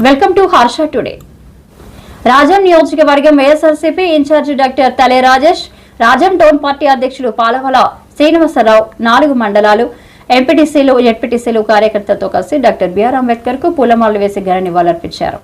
Welcome to Harsha today. Rajam నియోజకవర్గం YSRCP incharge doctor తలే Rajesh Rajam town party అధ్యక్షులు పాలవల శ్రీనివాసరావు నాలుగు మండలాలు ఎంపీటీసీలు జెడ్పీటీసీలు కార్యకర్తలతో కలిసి డాక్టర్ బిఆర్ అంబేద్కర్కు పూలమాలలు వేసి ఘన నివాళులర్పించారు.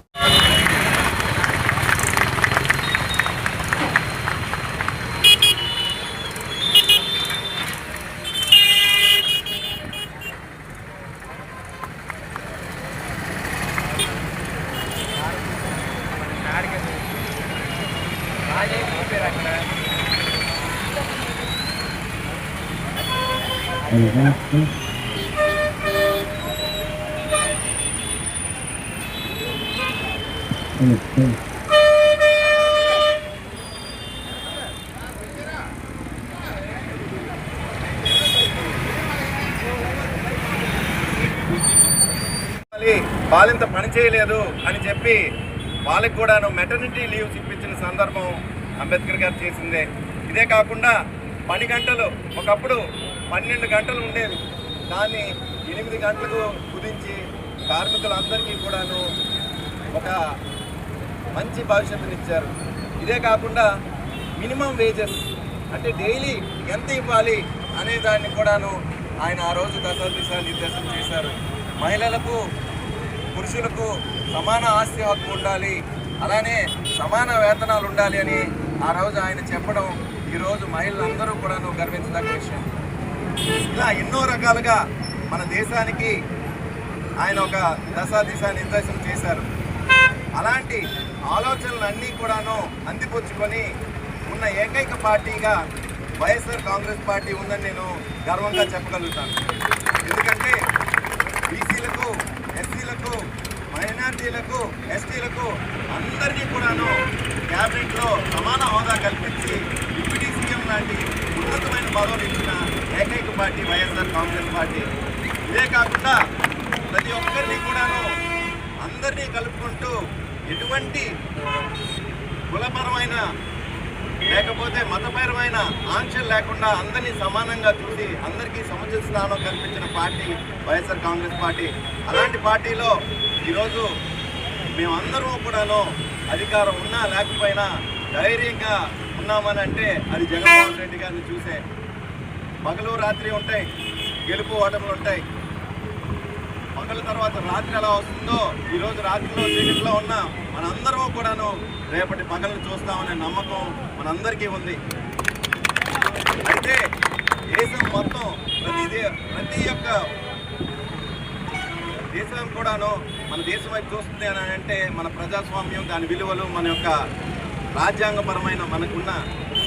మళ్ళీ బాలింత పని చేయలేదు అని చెప్పి వాళ్ళకి కూడాను మెటర్నిటీ లీవ్స్ ఇప్పించిన సందర్భం అంబేద్కర్ గారు చేసిందే. ఇదే కాకుండా పని గంటలు ఒకప్పుడు పన్నెండు గంటలు ఉండేవి దాన్ని ఎనిమిది గంటలకు కుదించి కార్మికులందరికీ కూడాను ఒక మంచి భవిష్యత్తునిచ్చారు. ఇదే కాకుండా మినిమం వేజెస్ అంటే డైలీ ఎంత ఇవ్వాలి అనే దాన్ని కూడాను ఆయన ఆ రోజు దశ నిర్దేశం చేశారు. మహిళలకు పురుషులకు సమాన ఆస్తి హక్కు ఉండాలి అలానే సమాన వేతనాలు ఉండాలి అని ఆ రోజు ఆయన చెప్పడం ఈరోజు మహిళలందరూ కూడాను గర్వించదగ్గ విషయం. ఇలా ఎన్నో రకాలుగా మన దేశానికి ఆయన ఒక దశా దిశ నిర్దేశం చేశారు. అలాంటి ఆలోచనలన్నీ కూడాను అందిపుచ్చుకొని ఉన్న ఏకైక పార్టీగా వైఎస్ఆర్ కాంగ్రెస్ పార్టీ ఉందని నేను గర్వంగా చెప్పగలుగుతాను. ఎందుకంటే బీసీలకు ఎస్సీలకు మైనార్టీలకు ఎస్టీలకు అందరికీ కూడాను క్యాబినెట్లో సమాన హోదా కల్పించి డిప్యూటీ సీఎం లాంటి ఉన్నతమైన పదవులు ఇచ్చిన ఏకైక పార్టీ వైఎస్ఆర్ కాంగ్రెస్ పార్టీ. ఇదే కాకుండా ప్రతి ఒక్కరిని కూడాను అందరినీ కలుపుకుంటూ ఎటువంటి కులపరమైన లేకపోతే మతపరమైన ఆంక్షలు లేకుండా అందరినీ సమానంగా చూసి అందరికీ సముచిత స్థానం కల్పించిన పార్టీ వైఎస్ఆర్ కాంగ్రెస్ పార్టీ. అలాంటి పార్టీలో ఈరోజు మేమందరూ కూడాను అధికారం ఉన్నా లేకపోయినా ధైర్యంగా ఉన్నామని అంటే అది జగన్మోహన్ రెడ్డి గారిని చూసే పగలు రాత్రి ఉంటాయి గెలుపు ఓటములు ఉంటాయి. పగల తర్వాత రాత్రి ఎలా వస్తుందో ఈ రోజు రాత్రిలో చీకట్లో ఉన్న మనందరం కూడాను రేపటి పగలను చూస్తామనే నమ్మకం మనందరికీ ఉంది. అయితే దేశం మొత్తం ప్రతి ప్రతి ఒక్క దేశం కూడాను మన దేశం వైపు చూస్తుంది అని అంటే మన ప్రజాస్వామ్యం దాని విలువలు మన యొక్క రాజ్యాంగపరమైన మనకున్న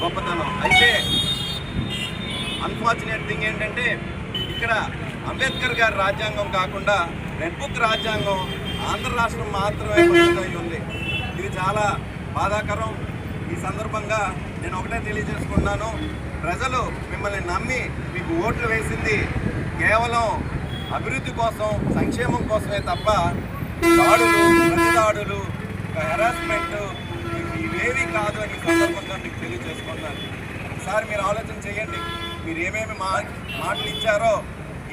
గొప్పతనం. అయితే అన్ఫార్చునేట్ థింగ్ ఏంటంటే ఇక్కడ అంబేద్కర్ గారి రాజ్యాంగం కాకుండా రెడ్ బుక్ రాజ్యాంగం ఆంధ్ర రాష్ట్రం మాత్రమే పరిమితమై ఉంది. ఇది చాలా బాధాకరం. ఈ సందర్భంగా నేను ఒకటే తెలియజేసుకున్నాను ప్రజలు మిమ్మల్ని నమ్మి మీకు ఓట్లు వేసింది కేవలం అభివృద్ధి కోసం సంక్షేమం కోసమే తప్ప దాడులు ప్రతిదాడులు హెరాస్మెంట్ ఇవేవి కాదు అని సందర్భంగా మీకు తెలియజేసుకున్నాను ఒకసారి మీరు ఆలోచన చేయండి. మీరు ఏమేమి మా మాటలు ఇచ్చారో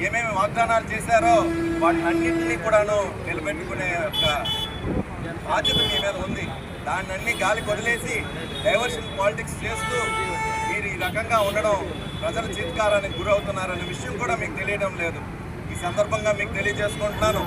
ఏమేమి వాగ్దానాలు చేశారో వాటినన్నింటినీ కూడాను నిలబెట్టుకునే యొక్క బాధ్యత మీ మీద ఉంది. దాన్ని అన్ని గాలి వదిలేసి డైవర్షన్ పాలిటిక్స్ చేస్తూ మీరు ఈ రకంగా ఉండడం ప్రజల చిత్కారానికి గురవుతున్నారనే విషయం కూడా మీకు తెలియడం లేదు. ఈ సందర్భంగా మీకు తెలియజేసుకుంటున్నాను.